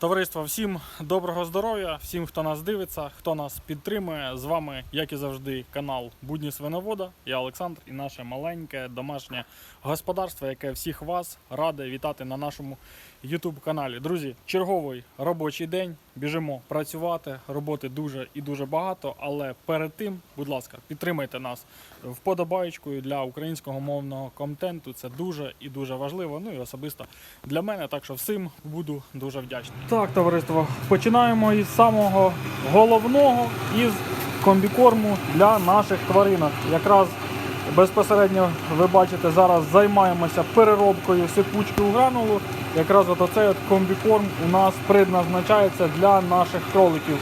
Товариство, всім доброго здоров'я, всім, хто нас дивиться, хто нас підтримує. З вами, як і завжди, канал Будні Свиновода. Я Олександр і наше маленьке домашнє господарство, яке всіх вас раде вітати на нашому YouTube каналі. Друзі, черговий робочий день. Біжимо працювати. Роботи дуже і дуже багато. Але перед тим, будь ласка, підтримайте нас вподобаєчкою для українського мовного контенту. Це дуже і дуже важливо. Ну і особисто для мене. Так що всім буду дуже вдячний. Так, товариство, починаємо із самого головного із комбікорму для наших тваринок. Якраз безпосередньо ви бачите, зараз займаємося переробкою сипучки у гранулу. Якраз оцей от комбікорм у нас предназначається для наших кроликів.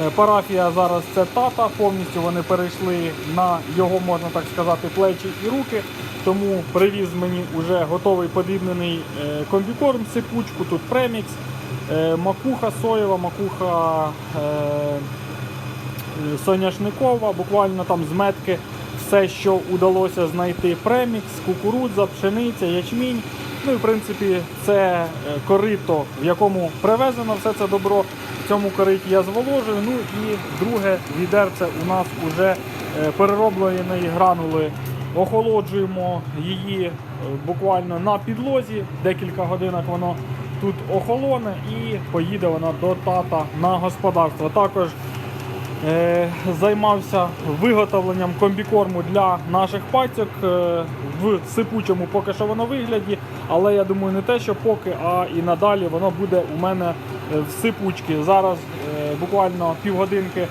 Е, Парафія зараз це тата, повністю вони перейшли на його, можна так сказати, плечі і руки. Тому привіз мені вже готовий подрібнений е, комбікорм, сипучку, тут премікс, е, макуха соєва, макуха соняшникова, буквально там з метки все, що удалося знайти премікс, кукурудза, пшениця, ячмінь. Ну і в принципі це е, корито, в якому привезено все це добро. В цьому кориті я зволожую. Ну і друге відерце у нас вже е, переробленої гранули. Охолоджуємо її е, буквально на підлозі. Декілька годинок воно тут охолоне і поїде вона до тата на господарство. Також займався виготовленням комбікорму для наших пацьок е, в сипучому поки що воно вигляді, але я думаю, не те, що поки, а і надалі воно буде у мене е, в сипучці. Зараз е, буквально півгодинки е,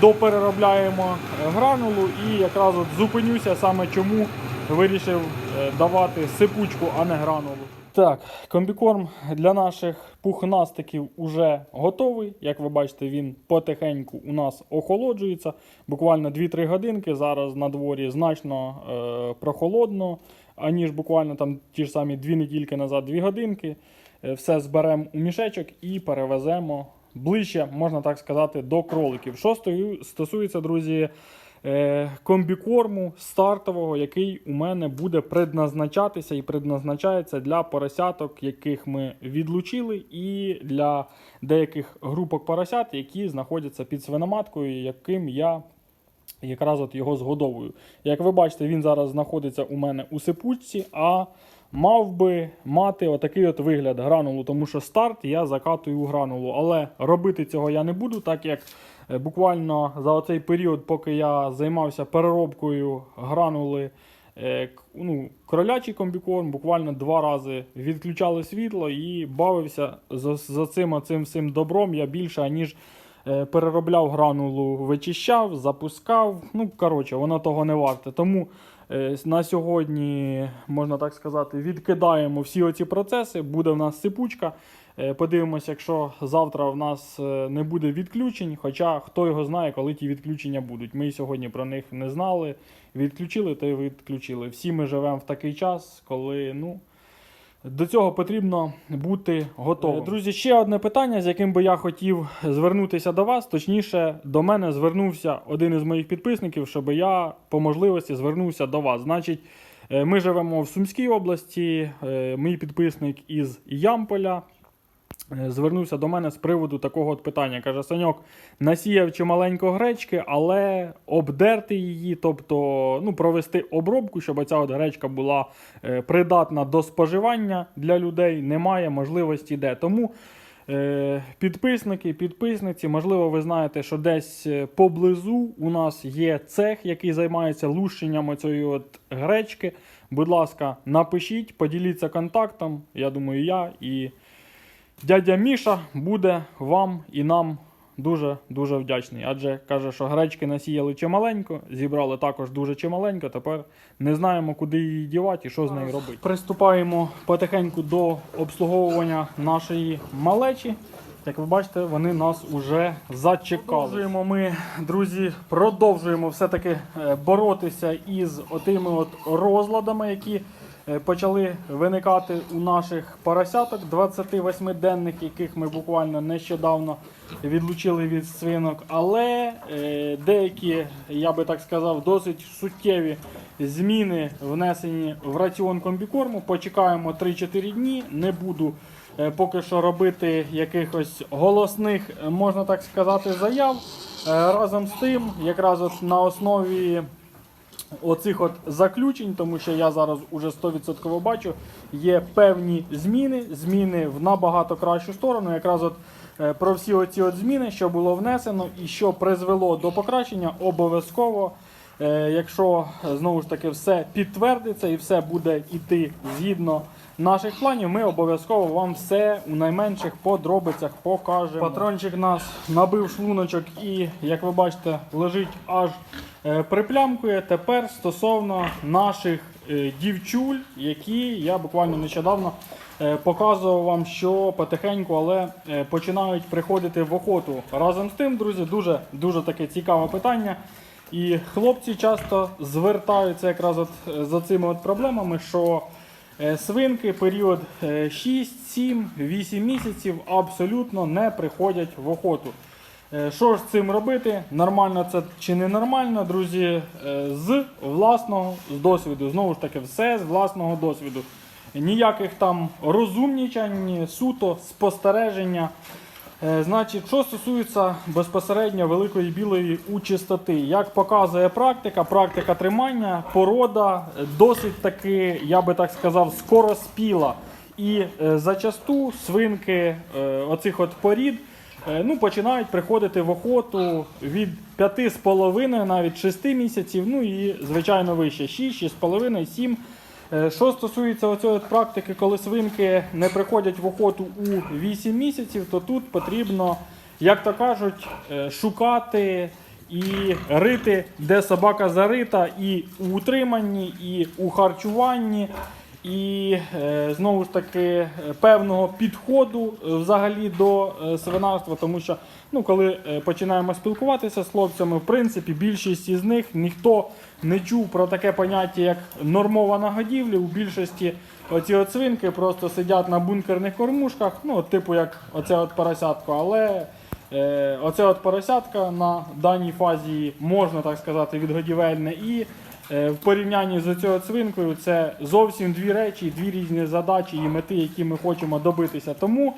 допереробляємо е, гранулу і якраз от зупинюся саме чому вирішив е, давати сипучку, а не гранулу. Так, комбікорм для наших пухнастиків уже готовий. Як ви бачите, він потихеньку у нас охолоджується. Буквально 2-3 годинки. Зараз на дворі значно е, прохолодно, аніж буквально там ті ж самі 2 недільки назад 2 годинки. Е, все зберемо у мішечок і перевеземо ближче, можна так сказати, до кроликів. Що стосується, друзі, комбікорму стартового, який у мене буде предназначатися і предназначається для поросяток, яких ми відлучили, і для деяких групок поросят, які знаходяться під свиноматкою, яким я якраз от його згодовую. Як ви бачите, він зараз знаходиться у мене у сипучці, а мав би мати отакий от вигляд гранулу, тому що старт я закатую у гранулу. Але робити цього я не буду, так як е, буквально за оцей період, поки я займався переробкою гранули. е, Ну, кролячий комбікорм буквально два рази відключали світло і бавився за, за цим цим всім добром я більше, ніж Е, переробляв гранулу, вичищав, запускав. Ну, коротше, воно того не варте. Тому е, на сьогодні, можна так сказати, відкидаємо всі оці процеси. Буде в нас сипучка. Е, Подивимося, якщо завтра в нас е, не буде відключень. Хоча хто його знає, коли ті відключення будуть. Ми сьогодні про них не знали. Відключили, то й відключили. Всі ми живемо в такий час, коли ну. До цього потрібно бути готовим. Е, Друзі, ще одне питання, з яким би я хотів звернутися до вас. Точніше, до мене звернувся один із моїх підписників, щоб я по можливості звернувся до вас. Значить, е, ми живемо в Сумській області. е, Мій підписник із Ямполя. Е, Звернувся до мене з приводу такого от питання. Каже: Саньок, насіяв чималенько гречки, але обдерти її, тобто ну, провести обробку, щоб ця от гречка була е, придатна до споживання для людей, немає можливості де. Тому е, підписники, підписниці, можливо, ви знаєте, що десь е, поблизу у нас є цех, який займається лущенням цієї от гречки. Будь ласка, напишіть, поділіться контактом. Я думаю, я і дядя Міша буде вам і нам дуже дуже вдячний. Адже каже, що гречки насіяли чималенько, зібрали також дуже чималенько. Тепер не знаємо, куди її дівати і що з нею робити. Приступаємо потихеньку до обслуговування нашої малечі. Як ви бачите, вони нас уже зачекали. Продовжуємо ми, друзі, продовжуємо все-таки е, боротися із отими от розладами, які почали виникати у наших поросяток 28-денних, яких ми буквально нещодавно відлучили від свинок. Але е, деякі, я би так сказав, досить суттєві зміни внесені в раціон комбікорму. Почекаємо 3-4 дні. Не буду е, поки що робити якихось голосних, е, можна так сказати, заяв. Е, Разом з тим, якраз от на основі оцих от заключень, тому що я зараз уже 100% бачу, є певні зміни, зміни в набагато кращу сторону. Якраз от е, про всі оці от зміни, що було внесено і що призвело до покращення, обов'язково. Е, Якщо е, знову ж таки все підтвердиться і все буде йти згідно наших планів, ми обов'язково вам все у найменших подробицях покажемо. Патрончик нас набив шлуночок і, як ви бачите, лежить аж приплямкує. Тепер стосовно наших е, дівчуль, які я буквально нещодавно е, показував вам, що потихеньку, але е, починають приходити в охоту. Разом з тим, друзі, дуже дуже таке цікаве питання. І хлопці часто звертаються якраз от е, за цими от проблемами, що е, свинки період е, 6, 7, 8 місяців абсолютно не приходять в охоту. Е, Що ж цим робити? Нормально це чи не нормально, друзі? Е, З власного з досвіду. Знову ж таки, все з власного досвіду. Ніяких там розумнічань, суто спостереження. Е, Значить, що стосується безпосередньо великої білої у чистоти, як показує практика, практика тримання, порода досить таки, я би так сказав, скороспіла. І зачасту свинки оцих от порід ну, починають приходити в охоту від 5,5, навіть 6 місяців, ну і звичайно вище 6, 6,5, 7. Е, Що стосується оцієї практики, коли свинки не приходять в охоту у 8 місяців, то тут потрібно, як то кажуть, е, шукати і рити, де собака зарита, і у утриманні, і у харчуванні, і е, знову ж таки е, певного підходу е, взагалі до свинарства, тому що ну, коли починаємо спілкуватися з хлопцями, в принципі, більшість із них ніхто не чув про таке поняття, як нормована годівля. У більшості оці от свинки просто сидять на бункерних кормушках, ну, типу як оце от поросятко, але оце от поросятка на даній фазі можна так сказати відгодівельне. І в порівнянні з цією свинкою це зовсім дві речі, дві різні задачі і мети, які ми хочемо добитися. Тому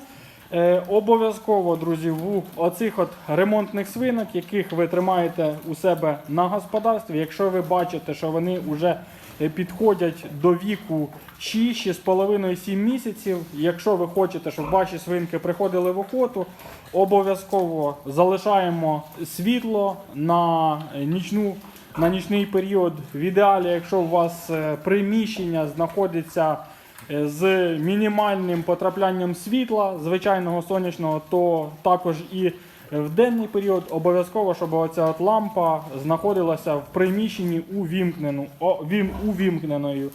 Е, обов'язково, друзі, в оцих от ремонтних свинок, яких ви тримаєте у себе на господарстві, якщо ви бачите, що вони вже е, підходять до віку 6, 6,5, 7 місяців, якщо ви хочете, щоб ваші свинки приходили в охоту, обов'язково залишаємо світло на нічну. На нічний період, в ідеалі, якщо у вас е, приміщення знаходиться е, з мінімальним потраплянням світла, звичайного сонячного, то також і в денний період обов'язково, щоб оця от лампа знаходилася в приміщенні увімкненою.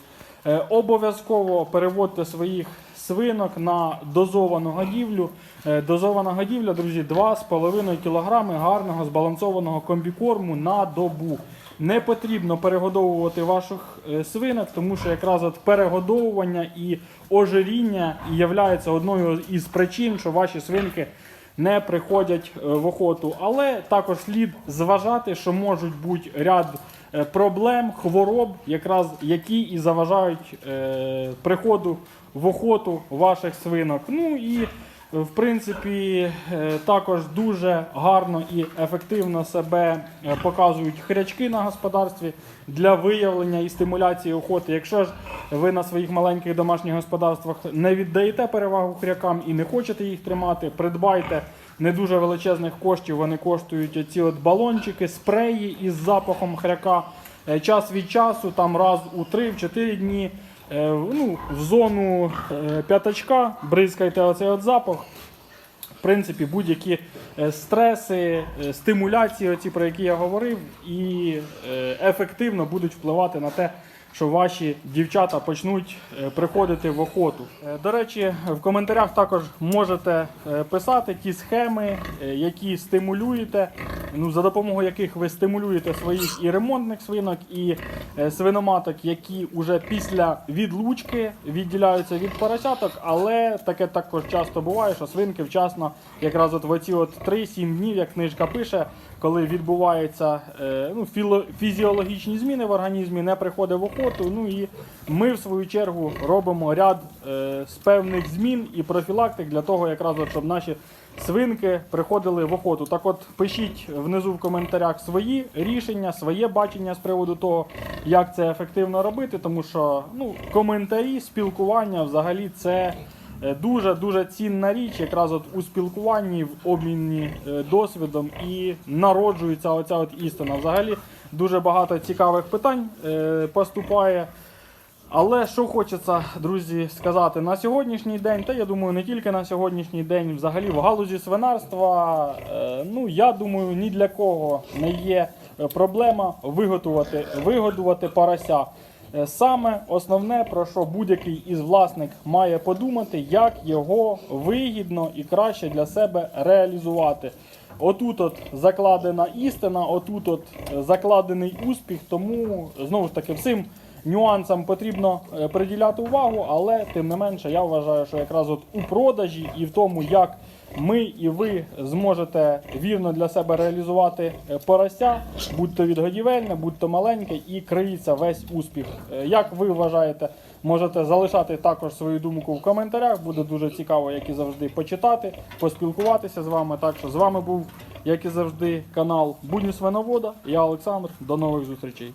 Е, Обов'язково переводьте своїх свинок на дозовану годівлю. Дозована годівля, друзі, 2,5 кг гарного збалансованого комбікорму на добу. Не потрібно перегодовувати ваших е, свинок, тому що якраз от перегодовування і ожиріння являється одною із причин, що ваші свинки не приходять е, в охоту. Але також слід зважати, що можуть бути ряд е, проблем, хвороб, якраз які і заважають приходу в охоту ваших свинок. Ну і в принципі, е, також дуже гарно і ефективно себе е, показують хрячки на господарстві для виявлення і стимуляції охоти. Якщо ж ви на своїх маленьких домашніх господарствах не віддаєте перевагу хрякам і не хочете їх тримати, придбайте не дуже величезних коштів. Вони коштують ці от балончики, спреї із запахом хряка. Е, Час від часу, там раз у 3-4 дні. Е, Ну, в зону е, п'ятачка бризкайте оцей от запах. В принципі, будь-які е, стреси, стимуляції, оці, про які я говорив, і ефективно будуть впливати на те, що ваші дівчата почнуть е, приходити в охоту. Е, До речі, в коментарях також можете е, писати ті схеми, які стимулюєте ну, за допомогою яких ви стимулюєте своїх і ремонтних свинок, і свиноматок, які вже після відлучки відділяються від поросяток, але таке також часто буває, що свинки вчасно, якраз от в оці от 3-7 днів, як книжка пише, коли відбуваються е, ну, фізіологічні зміни в організмі, не приходить в охоту. Ну і ми, в свою чергу, робимо ряд е, з певних змін і профілактик для того, якраз щоб наші свинки приходили в охоту. Так от пишіть внизу в коментарях свої рішення, своє бачення з приводу того, як це ефективно робити, тому що ну, коментарі, спілкування взагалі це. Е, Дуже дуже цінна річ, якраз от у спілкуванні, в обміні е, досвідом і народжується оця от істина. Взагалі дуже багато цікавих питань е, поступає. Але що хочеться, друзі, сказати на сьогоднішній день, та я думаю, не тільки на сьогоднішній день, взагалі в галузі свинарства, е, ну я думаю, ні для кого не є проблема виготувати, вигодувати порося. Е, Саме основне, про що будь-який із власник має подумати, як його вигідно і краще для себе реалізувати. Отут от закладена істина, отут от е, закладений успіх, тому знову ж таки всім нюансам потрібно е, приділяти увагу, але тим не менше я вважаю, що якраз от у продажі і в тому, як ми і ви зможете вірно для себе реалізувати е, порося, будь то відгодівельне, будь то маленьке, і криється весь успіх. Е, Як ви вважаєте, можете залишати також свою думку в коментарях. Буде дуже цікаво, як і завжди, почитати, поспілкуватися з вами. Так що з вами був, як і завжди, канал Будні Свиновода. Я Олександр. До нових зустрічей.